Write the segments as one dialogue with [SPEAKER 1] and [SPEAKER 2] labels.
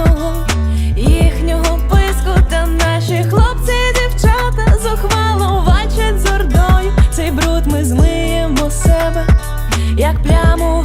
[SPEAKER 1] коханого, їхнього писку та наші хлопці, і дівчата зухвало вачать ордою. Цей бруд ми змиємо себе, як пляму.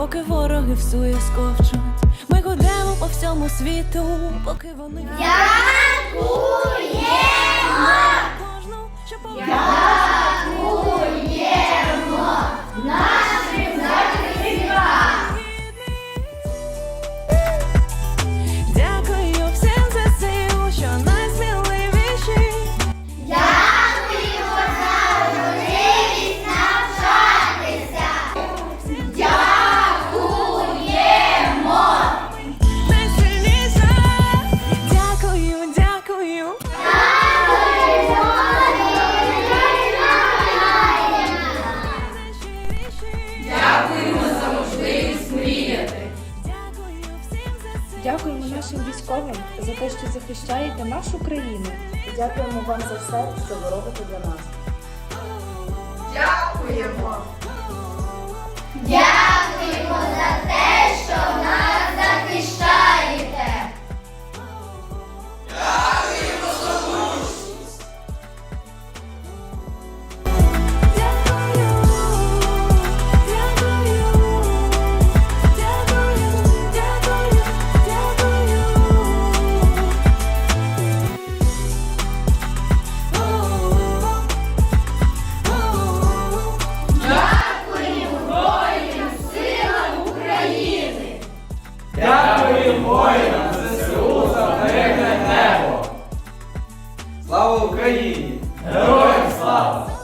[SPEAKER 1] Поки вороги всує сковчуть. Ми гудемо по всьому світу, поки вони
[SPEAKER 2] Дякуємо!
[SPEAKER 3] Нашим військовим за те, що захищаєте нашу країну.
[SPEAKER 4] Дякуємо вам за все, що ви робите для нас. Дякуємо!
[SPEAKER 2] Дякуємо
[SPEAKER 1] Героям слава! Слава